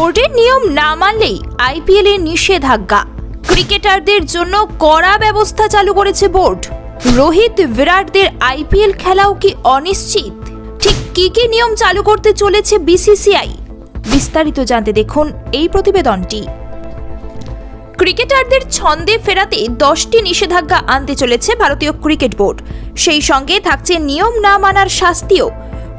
বোর্ডের নিয়ম না মানলেই আইপিএল নিষেধাজ্ঞা। ক্রিকেটারদের জন্য কড়া ব্যবস্থা চালু করেছে বোর্ড। রোহিত বিরাটদের আইপিএল খেলাও কি অনিশ্চিত? ঠিক কি কি নিয়ম চালু করতে চলেছে বিসিসিআই? বিস্তারিত জানতে দেখুন এই প্রতিবেদনটি। ক্রিকেটারদের ছন্দে ফেরাতে দশটি নিষেধাজ্ঞা আনতে চলেছে ভারতীয় ক্রিকেট বোর্ড। সেই সঙ্গে থাকছে নিয়ম না মানার শাস্তিও।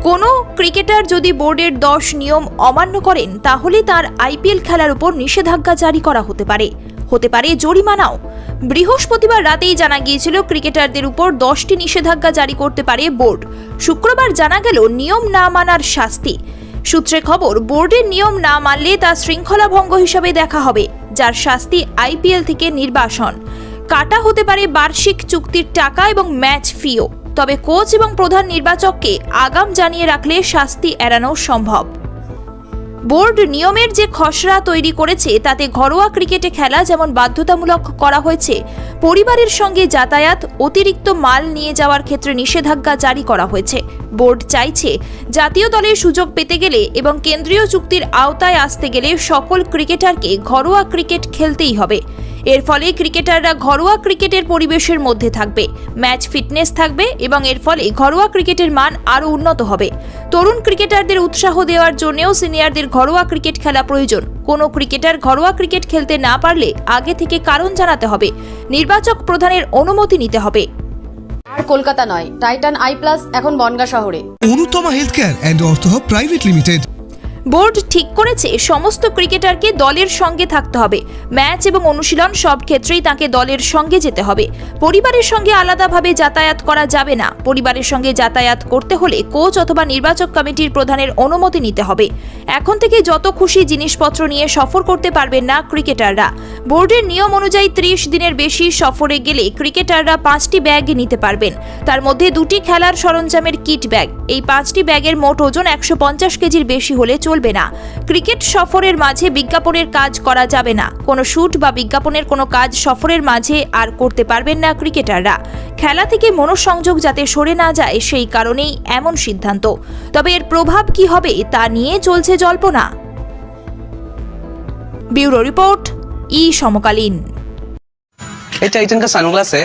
কোনো ক্রিকেটার যদি বোর্ডের দশ নিয়ম অমান্য করেন, তাহলে তার আইপিএল খেলার উপর নিষেধাজ্ঞা জারি করা হতে পারে। হতে পারে জরিমানাও। বৃহস্পতিবার রাতেই জানা গিয়েছিল, ক্রিকেটারদের উপর দশটি নিষেধাজ্ঞা জারি করতে পারে বোর্ড। শুক্রবার জানা গেল, নিয়ম না মানার শাস্তি। সূত্রে খবর, বোর্ডের নিয়ম না মানলে তা শৃঙ্খলা ভঙ্গ হিসাবে দেখা হবে, যার শাস্তি আইপিএল থেকে নির্বাসন। কাটা হতে পারে বার্ষিক চুক্তির টাকা এবং ম্যাচ ফিও। তবে কোচ এবং প্রধান নির্বাচককে আগাম জানিয়ে রাখলে শাস্তি এড়ানো সম্ভব। বোর্ড নিয়মের যে খসড়া তৈরি করেছে, তাতে ঘরোয়া ক্রিকেটে খেলা যেমন বাধ্যতামূলক করা হয়েছে, পরিবারের সঙ্গে যাতায়াত অতিরিক্ত মাল নিয়ে যাওয়ার ক্ষেত্রে নিষেধাজ্ঞা জারি করা হয়েছে। বোর্ড চাইছে জাতীয় দলের সুযোগ পেতে গেলে এবং কেন্দ্রীয় চুক্তির আওতায় আসতে গেলে সকল ক্রিকেটারকে ঘরোয়া ক্রিকেট খেলতেই হবে। এর ফলে ক্রিকেটাররা ঘরোয়া ক্রিকেটের পরিবেশের মধ্যে থাকবে। ম্যাচ ফিটনেস থাকবে এবং এর ফলে ঘরোয়া ক্রিকেটের মান আরও উন্নত হবে। তরুণ ক্রিকেটারদের উৎসাহ দেওয়ার জন্যও সিনিয়রদের ঘরোয়া ক্রিকেট খেলা প্রয়োজন। কোনো ক্রিকেটার ঘরোয়া ক্রিকেট খেলতে না পারলে আগে থেকে কারণ জানাতে হবে। নির্বাচক প্রধানের অনুমতি নিতে হবে। আর কলকাতা নয় টাইটান আই প্লাস এখন বনগা শহরে। Anutama health care and ortho hub private limited. Board ঠিক করেছে, সমস্ত ক্রিকেটারকে দলের সঙ্গে থাকতে হবে। ম্যাচ এবং অনুশীলন সব ক্ষেত্রেই তাকে দলের সঙ্গে যেতে হবে। পরিবারের সঙ্গে আলাদাভাবে যাতায়াত করা যাবে না। পরিবারের সঙ্গে যাতায়াত করতে হলে কোচ অথবা নির্বাচক কমিটির প্রধানের অনুমতি নিতে হবে। এখন থেকে যত খুশি জিনিসপত্র নিয়ে সফর করতে পারবেন না ক্রিকেটাররা। বোর্ডের নিয়ম অনুযায়ী ত্রিশ দিনের বেশি সফরে গেলে ক্রিকেটাররা পাঁচটি ব্যাগ নিতে পারবেন। তার মধ্যে দুটি খেলার সরঞ্জামের কিট ব্যাগ। এই পাঁচটি ব্যাগের মোট ওজন একশো পঞ্চাশ কেজির বেশি হলে চলবে না ক্রিকেট সফরের মাঝে বিজ্ঞাপনের কাজ করা যাবে না কোনো শুট বা বিজ্ঞাপনের কোনো কাজ সফরের মাঝে আর করতে পারবেন না ক্রিকেটাররা খেলা থেকে মনোসংযোগ যাতে সরে না যায় সেই কারণেই এমন সিদ্ধান্ত তবে এর প্রভাব কি হবে তা নিয়ে চলছে জল্পনা ব্যুরো রিপোর্ট ই সমকালীন ये टाइटन का सनग्लास है